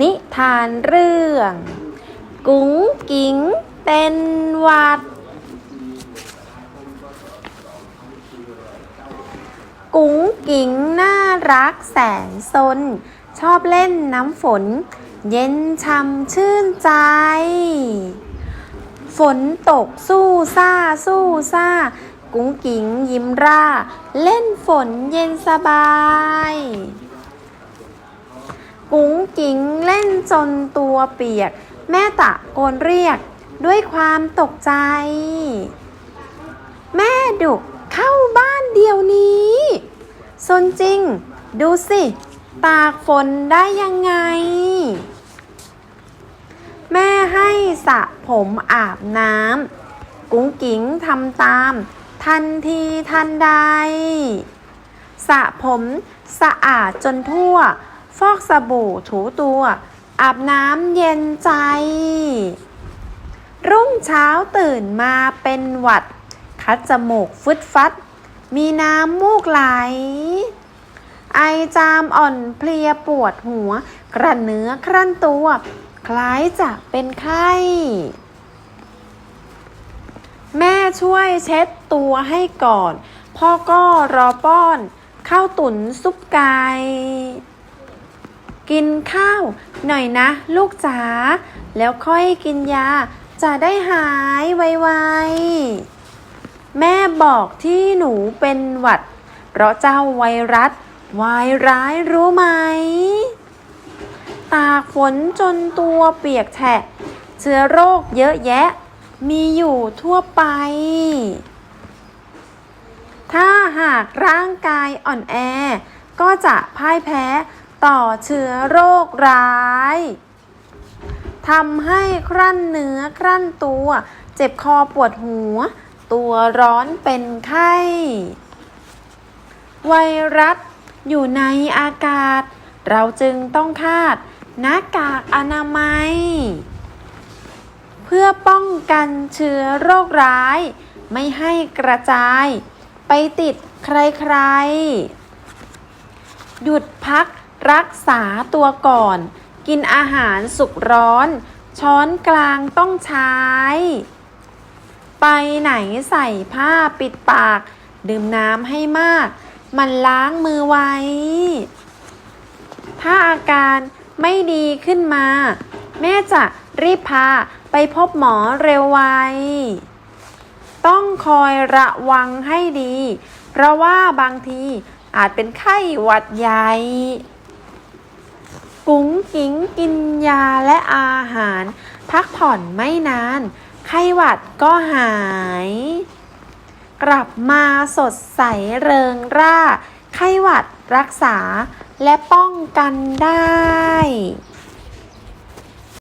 นิทานเรื่อง กุ้งกิ๋งเป็นวัด กุ้งกิ๋งน่ารักแสนสน ชอบเล่นน้ำฝน เย็นช่ำชื่นใจ ฝนตกสู้ซ่าสู้ซ่า กุ้งกิ๋งยิ้มร่า เล่นฝนเย็นสบาย กุ้งกิ๋งเล่นจนตัวเปียก แม่ตะโกนเรียกด้วยความตกใจ แม่ดุเข้าบ้านเดี๋ยวนี้สนจริง ดูสิ ตากฝนได้ยังไง แม่ให้สระผมอาบน้ำกุ้งกิ๋งทำตาม ทันทีทันใดสระผมสะอาดจนทั่ว ฟอกสบู่ถูตัว อาบน้ำเย็นใจ รุ่งเช้าตื่นมาเป็นหวัด คัดจมูกฟึดฟัด มีน้ำมูกไหล ไอจามอ่อนเพลียปวดหัว กระเนื้อครั่นตัว คล้ายจะเป็นไข้แม่ช่วยเช็ดตัวให้ก่อน พ่อก็รอป้อน ข้าวตุ๋นซุปไก่ กินข้าวหน่อยนะ ลูกจ๋าแล้วค่อยกินยา จะได้หายไวๆ แม่บอกที่หนูเป็นหวัด เพราะเจ้าไวรัสวายร้ายรู้ไหม ตากฝนจนตัวเปียกแฉะ เชื้อโรคเยอะแยะ มีอยู่ทั่วไป ถ้าหากร่างกายอ่อนแอ ก็จะพ่ายแพ้ ต่อเชื้อโรคร้ายทำให้ครั่นเนื้อครั่นตัว เจ็บคอปวดหัว ตัวร้อนเป็นไข้ ไวรัสอยู่ในอากาศ เราจึงต้องคาดหน้ากากอนามัย เพื่อป้องกันเชื้อโรคร้าย ไม่ให้กระจาย ไปติดใครๆ หยุดพัก รักษาตัวก่อน กินอาหารสุกร้อน ช้อนกลางต้องใช้ ไปไหนใส่ผ้าปิดปาก ดื่มน้ำให้มาก มันล้างมือไว้ ถ้าอาการไม่ดีขึ้นมา แม่จะรีบพาไปพบหมอเร็วไวต้องคอยระวังให้ดี เพราะว่าบางทีอาจเป็นไข้หวัดใหญ่ กุ้งกิ้งกินยาและอาหาร พักผ่อนไม่นาน ไข้หวัดก็หาย กลับมาสดใสเริงร่า ไข้หวัดรักษาและป้องกันได้